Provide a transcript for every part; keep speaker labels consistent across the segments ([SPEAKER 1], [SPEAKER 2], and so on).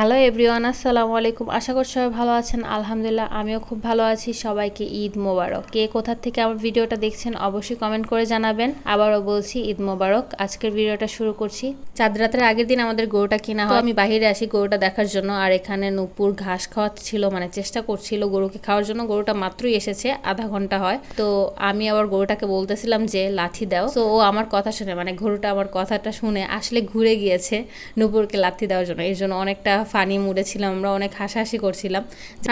[SPEAKER 1] Hello everyone আসসালামু আলাইকুম। আশা করছি সবাই ভালো আছেন। আলহামদুলিল্লাহ, আমিও খুব ভালো আছি। সবাইকে ঈদ মোবারক। কে কোথা থেকে আমার ভিডিওটা দেখছেন অবশ্যই কমেন্ট করে জানাবেন। আবারও বলছি, ঈদ মোবারক। আজকের ভিডিওটা শুরু করছি। চাঁদ রাতের আগের দিন আমাদের গরুটা কিনা হয়। আমি বাইরে আসি গরুটা দেখার জন্য। আর এখানে নুপুর ঘাস খাওয়াচ্ছিল মানে চেষ্টা করছিল গরুকে খাওয়ার জন্য। গরুটা মাত্রই এসেছে, আধা ঘণ্টা হয়। তো আমি আবার গরুটাকে বলতেছিলাম যে, লাথি দাও। তো ও আমার কথা শুনে মানে গরুটা আমার কথাটা শুনে আসলে ঘুরে গিয়েছে নুপুরকে লাথি দেওয়ার জন্য। এই জন্য অনেকটা ফানি মুডে ছিলাম আমরা অনেক হাসাহাসি করছিলাম।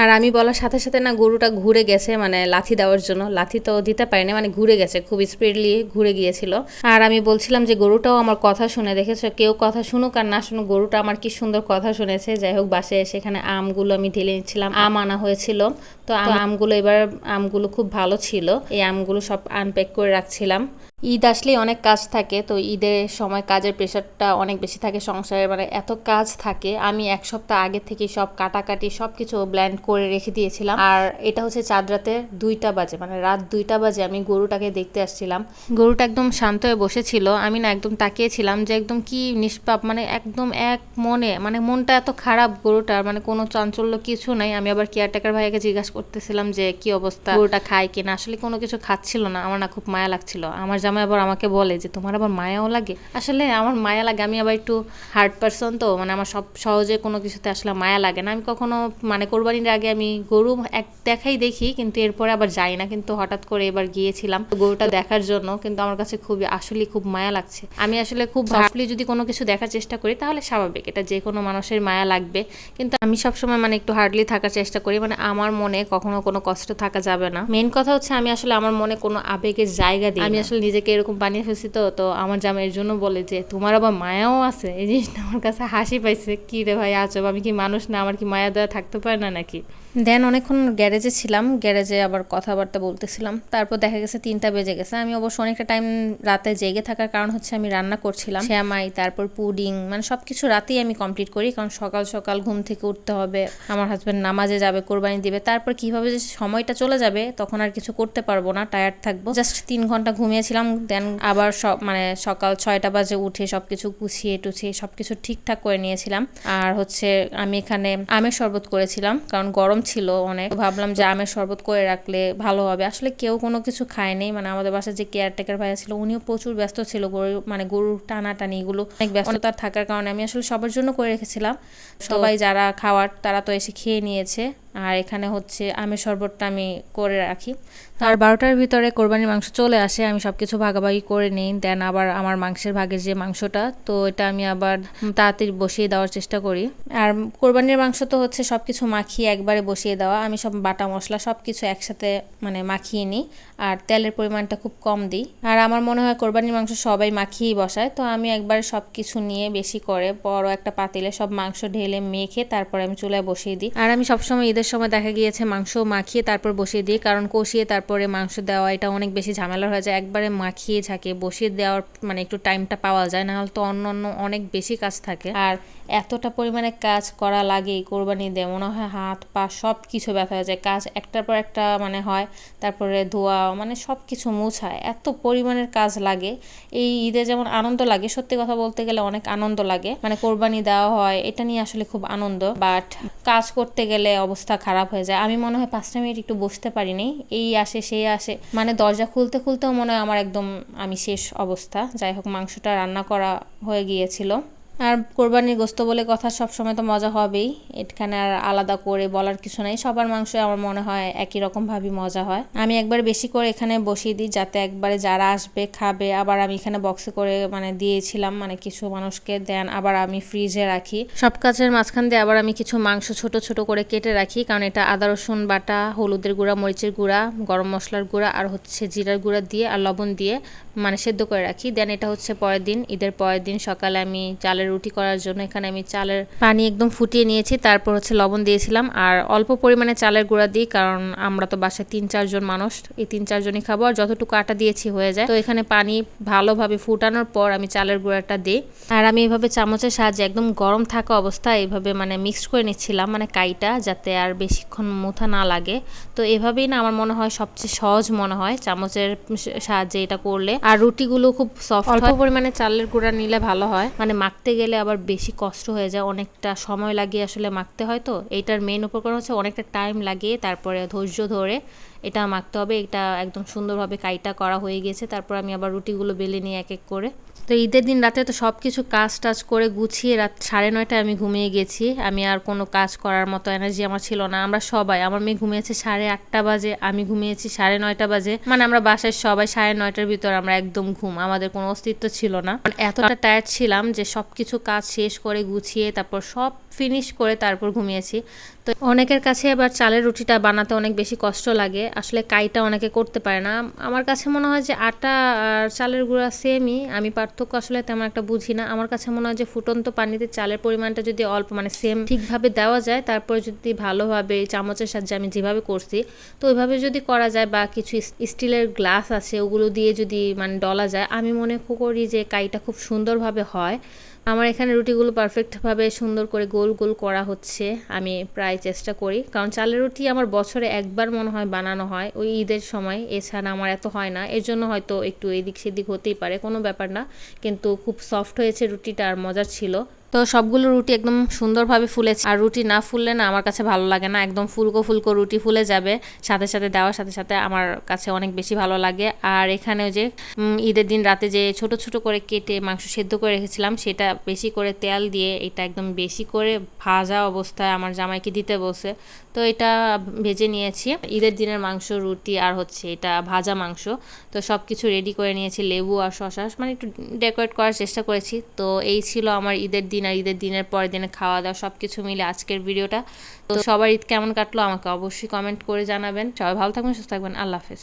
[SPEAKER 1] আর আমি বলার সাথে সাথে না গরুটা ঘুরে গেছে মানে লাথি দেওয়ার জন্য। লাথি তো দিতে পারিনি মানে ঘুরে গেছে খুব স্পিডলি ঘুরে গিয়েছিল। আর আমি বলছিলাম যে গরুটাও আমার কথা শুনে দেখেছ কেউ কথা শুনুক আর না শুনুক গরুটা আমার কি সুন্দর কথা শুনেছে? যাই হোক বাসায় এসে এখানে আমগুলো আমি ঢেলে নিচ্ছিলাম আম আনা হয়েছিল। তো আমগুলো এবার আমগুলো খুব ভালো ছিল। এই আমগুলো সব আনপ্যাক করে রাখছিলাম। ঈদ আসলেই অনেক কাজ থাকে, তো ঈদের সময় কাজের প্রেশারটা অনেক বেশি থাকে, সংসারে মানে এত কাজ থাকে। আমি এক সপ্তাহ আগে থেকে সব কাটাকাটি সব কিছু ব্ল্যান্ড করে রেখে দিয়েছিলাম। আর এটা হচ্ছে চাঁদ রাতে দুইটা বাজে মানে রাত দুইটা বাজে আমি গরুটাকে দেখতে আসছিলাম। গরুটা একদম শান্ত হয়ে বসেছিল, আমি না একদম তাকিয়েছিলাম যে একদম কি নিষ্পাপ মানে একদম এক মনে মানে মনটা এত খারাপ গরুটার মানে কোনো চাঞ্চল্য কিছু নাই। আমি আবার কেয়ারটেকার ভাইয়াকে জিজ্ঞাসা করতেছিলাম যে, কি অবস্থা? গরুটা খায় কিনা? আসলে কোনো কিছু খাচ্ছিল না, আমার না খুব মায়া লাগছিল। আমার জামাই আবার আমাকে বলে যে তোমার আবার মায়াও লাগে? আসলে আমার মায়া লাগে আমি আবার একটু হার্ড পারসন তো মানে আমার সব সহজে কোনো কিছুতে আসলে মায়া লাগে না। আমি কখনো মানে কোরবানির আগে আমি গরু এক দেখাই দেখি কিন্তু এরপরে আবার যাই না। কিন্তু হঠাৎ করে এবার গিয়েছিলাম গরুটা দেখার জন্য কিন্তু আমার কাছে খুবই আসলে খুব মায়া লাগছে। আমি আসলে খুব ভাবলি যদি কোনো কিছু দেখার চেষ্টা করি তাহলে স্বাভাবিক এটা যে কোনো মানুষের মায়া লাগবে। কিন্তু আমি সবসময় মানে একটু হার্ডলি থাকার চেষ্টা করি মানে আমার মনে কখনো কোনো কষ্ট থাকা যাবে না। মেন কথা হচ্ছে আমি আসলে আমার মনে কোনো আবেগের জায়গা দিই আমি আসলে নিজেকে এরকম বানিয়ে ফেলছি তো তো আমার জামাইয়ের এর জন্য বলে যে, তোমার আবার মায়াও আছে? এই জিনিসটা আমার কাছে হাসি পাইছে। কি রে ভাই আচব আমি কি মানুষ না? আমার কি মায়া দেওয়া থাকতে পারে না নাকি? দেন অনেকক্ষণ গ্যারেজে ছিলাম গ্যারেজে আবার কথাবার্তা বলতেছিলাম। তারপর দেখা গেছে তিনটা বেজে গেছে। আমি অবশ্য অনেকটা টাইম রাতে জেগে থাকার কারণ হচ্ছে আমি রান্না করছিলাম। শ্যামাই তারপর পুডিং মানে সব কিছু রাতেই আমি কমপ্লিট করি। কারণ সকাল সকাল ঘুম থেকে উঠতে হবে, আমার হাজব্যান্ড নামাজে যাবে, কোরবানি দিবে। তারপর কীভাবে যে সময়টা চলে যাবে, তখন আর কিছু করতে পারব না টায়ার্ড থাকব। জাস্ট তিন ঘণ্টা ঘুমিয়েছিলাম দেন আবার সব মানে সকাল ছয়টা বাজে উঠে সব কিছু গুছিয়ে টুছিয়ে সব কিছু ঠিকঠাক করে নিয়েছিলাম। আর হচ্ছে আমি এখানে আমের শরবত করেছিলাম, কারণ গরম ছিল অনেক। ভাবলাম যে আমের শরবত করে রাখলে ভালো হবে। আসলে কেউ কোনো কিছু খায়নি মানে আমাদের বাসায় যে কেয়ারটেকার ভাইয়া ছিল উনিও প্রচুর ব্যস্ত ছিল। গরু মানে গরু টানাটানি এগুলো অনেক ব্যস্ততার থাকার কারণে আমি আসলে সবার জন্য করে রেখেছিলাম। সবাই যারা খাওয়ার তারা তো এসে খেয়ে নিয়েছে। আর এখানে হচ্ছে আমের শরবতটা আমি করে রাখি। আর বারোটার ভিতরে কোরবানির মাংস চলে আসে, আমি সব কিছু ভাগাভাগি করে নিই। দেন আবার আমার মাংসের ভাগের যে মাংসটা, তো এটা আমি আবার তাড়াতাড়ি বসিয়ে দেওয়ার চেষ্টা করি। আর কোরবানির মাংস তো হচ্ছে সব কিছু মাখিয়ে একবারে বসিয়ে দেওয়া। আমি সব বাটা মশলা সব কিছু একসাথে মানে মাখিয়ে নিই আর তেলের পরিমাণটা খুব কম দিই। আর আমার মনে হয় কোরবানির মাংস সবাই মাখিয়েই বসায়, তো আমি একবার সব কিছু নিয়ে বেশি করে বড় একটা পাতিলে সব মাংস ঢেলে মেখে তারপরে আমি চুলায় বসিয়ে দিই। আর আমি সবসময় ঈদের সময় দেখা গিয়েছে মাংস মাখিয়ে তারপর বসিয়ে দিই, কারণ কষিয়ে তারপরে মাংস দেওয়া, এটা অনেক বেশি ঝামেলা হয়ে যায়। একবারে মাখিয়ে ঝাঁকিয়ে বসিয়ে দেওয়ার মানে একটু টাইমটা পাওয়া যায় নাহলে তো অন্য অন্য অনেক বেশি কাজ থাকে। আর এতটা পরিমাণে কাজ করা লাগে কোরবানি দিয়ে, মনে হয় হাত, পা সব কিছু ব্যথা হয়ে যায়। কাজ একটার পর একটা মানে হয়, তারপরে ধোয়া মানে সব কিছু মুছায়। এত পরিমাণের কাজ লাগে। এই ঈদে যেমন আনন্দ লাগে, সত্যি কথা বলতে গেলে অনেক আনন্দ লাগে। মানে কোরবানি দেওয়া হয়, এটা নিয়ে আসলে খুব আনন্দ। বাট কাজ করতে গেলে অবস্থা খারাপ হয়ে যায়। আমি মনে হয় পাঁচটা মিনিট একটু বসতে পারিনি। এই আসে, সেই আসে। মানে দরজা খুলতে খুলতেও মনে হয় আমার একদম আমি শেষ অবস্থা। যাই হোক, মাংসটা রান্না করা হয়ে গিয়েছিল। আর কোরবানির গোস্ত বলে কথা সব সময় তো মজা হবেই। এখানে আর আলাদা করে বলার কিছু নাই। সবার মাংস আমার মনে হয় একই রকম ভাবে মজা হয়। আমি একবার বেশি করে এখানে বসিয়ে দিই যাতে একবারে যারা আসবে, খাবে, আবার আমি এখানে বক্সে করে মানে দিয়েছিলাম মানে কিছু মানুষকে দেন আবার আমি ফ্রিজে রাখি। সব কাজের মাঝখান দিয়ে আবার আমি কিছু মাংস ছোট ছোট করে কেটে রাখি, কারণ এটা আদা, রসুন বাটা, হলুদের গুঁড়া, মরিচের গুঁড়া, গরম মশলার গুঁড়া আর হচ্ছে জিরার গুঁড়া দিয়ে আর লবণ দিয়ে মানে সেদ্ধ করে রাখি। দেন এটা হচ্ছে পরের দিন, ঈদের পরের দিন সকালে আমি চালের রুটি করার জন্য। এখানে আমি চালের পানি একদম ফুটিয়ে নিয়েছি তারপর হচ্ছে লবণ দিয়েছিলাম। আর অল্প পরিমাণে চালের গুঁড়া দিই কারণ আমরা তো বাসায় তিন চারজন মানুষ এই তিন চারজনই খাব। আর যতটুকু আটা দিয়েছি হয়ে যায়। তো এখানে পানি ভালোভাবে ফুটানোর পর আমি চালের গুঁড়াটা দিই। আর আমি এভাবে চামচের সাহায্যে একদম গরম থাকা অবস্থায় এইভাবে মানে মিক্সড করে নিচ্ছিলাম মানে কাইটা যাতে আর বেশিক্ষণ মুথা না লাগে। তো এভাবেই না আমার মনে হয় সবচেয়ে সহজ মনে হয় চামচের সাহায্যে এটা করলে। আর রুটিগুলো খুব সফট অল্প পরিমাণে চালের গুঁড়া নিলে ভালো হয়। মানে মাখতে গেলে আবার বেশি কষ্ট হয়ে যায়, অনেকটা সময় লাগে আসলে মাখতে হয় তো। এইটার মেন উপকরণ হচ্ছে অনেকটা টাইম লাগিয়ে তারপরে ধৈর্য ধরে এটা মাখতে হবে, এটা একদম সুন্দরভাবে কাইটা করা হয়ে গেছে। তারপর আমি আবার রুটিগুলো বেলে নিয়ে এক এক করে। তো ঈদের দিন রাতে তো সব কিছু কাজ টাজ করে গুছিয়ে রাত সাড়ে নয়টায় আমি ঘুমিয়ে গেছি। আমি আর কোনো কাজ করার মতো এনার্জি আমার ছিল না। আমরা সবাই, আমার মেয়ে ঘুমিয়েছে সাড়ে আটটা বাজে, আমি ঘুমিয়েছি সাড়ে নয়টা বাজে। মানে আমরা বাসায় সবাই সাড়ে নয়টার ভিতর আমরা একদম ঘুম, আমাদের কোনো অস্তিত্ব ছিল না। মানে এতটা টায়ার্ড ছিলাম যে সব কিছু কাজ শেষ করে গুছিয়ে তারপর সব ফিনিশ করে তারপর ঘুমিয়েছি। তো অনেকের কাছে আবার চালের রুটিটা বানাতে অনেক বেশি কষ্ট লাগে। আসলে কাইটা অনেকে করতে পারে না। আমার কাছে মনে হয় যে আটা আর চালের গুঁড়া সেমই আমি পার্থক্য আসলে তেমন একটা বুঝি না। আমার কাছে মনে হয় যে ফুটন্ত পানিতে চালের পরিমাণটা যদি অল্প মানে সেম ঠিকভাবে দেওয়া যায়, তারপর যদি ভালোভাবে চামচের সাহায্যে আমি যেভাবে করছি, তো ওইভাবে যদি করা যায় বা কিছু স্টিলের গ্লাস আছে, ওগুলো দিয়ে যদি মানে ডলা যায়, আমি মনে করি যে কাইটা খুব সুন্দরভাবে হয়। আমার এখানে রুটিগুলো পারফেক্টভাবে সুন্দর করে গোল গোল করা হচ্ছে, আমি প্রায় চেষ্টা করি। কারণ চালের রুটি আমার বছরে একবার মনে হয় বানানো হয়, ওই ঈদের সময়। এছাড়া আমার এত হয় না, এর জন্য হয়তো একটু এদিক সেদিক হতেই পারে, কোনো ব্যাপার না। কিন্তু খুব সফট হয়েছে রুটিটা আর মজার ছিল। তো সবগুলো রুটি একদম সুন্দরভাবে ফুলেছে। আর রুটি না ফুললে না আমার কাছে ভালো লাগে না। একদম ফুলকো ফুলকো রুটি ফুলে যাবে। সাথে সাথে দেওয়ার সাথে সাথে আমার কাছে অনেক বেশি ভালো লাগে। আর এখানে যে ঈদের দিন রাতে যে ছোট ছোট করে কেটে মাংস সেদ্ধ করে রেখেছিলাম, সেটা বেশি করে তেল দিয়ে এটা একদম বেশি করে ভাজা অবস্থায় আমার জামাইকে দিতে বসে তো এটা ভেজে নিয়েছি। ঈদের দিনের মাংস, রুটি আর হচ্ছে এটা ভাজা মাংস। তো সব কিছু রেডি করে নিয়েছি, লেবু আর শশা মানে একটু ডেকোরেট করার চেষ্টা করেছি। তো এই ছিল আমার ঈদের দিন আর ঈদের দিনের পরের দিনে খাওয়া দাওয়া সব কিছু মিলে আজকের ভিডিওটা। তো সবার ঈদ কেমন কাটলো আমাকে অবশ্যই কমেন্ট করে জানাবেন। সবাই ভালো থাকবেন, সুস্থ থাকবেন। আল্লাহ হাফেজ।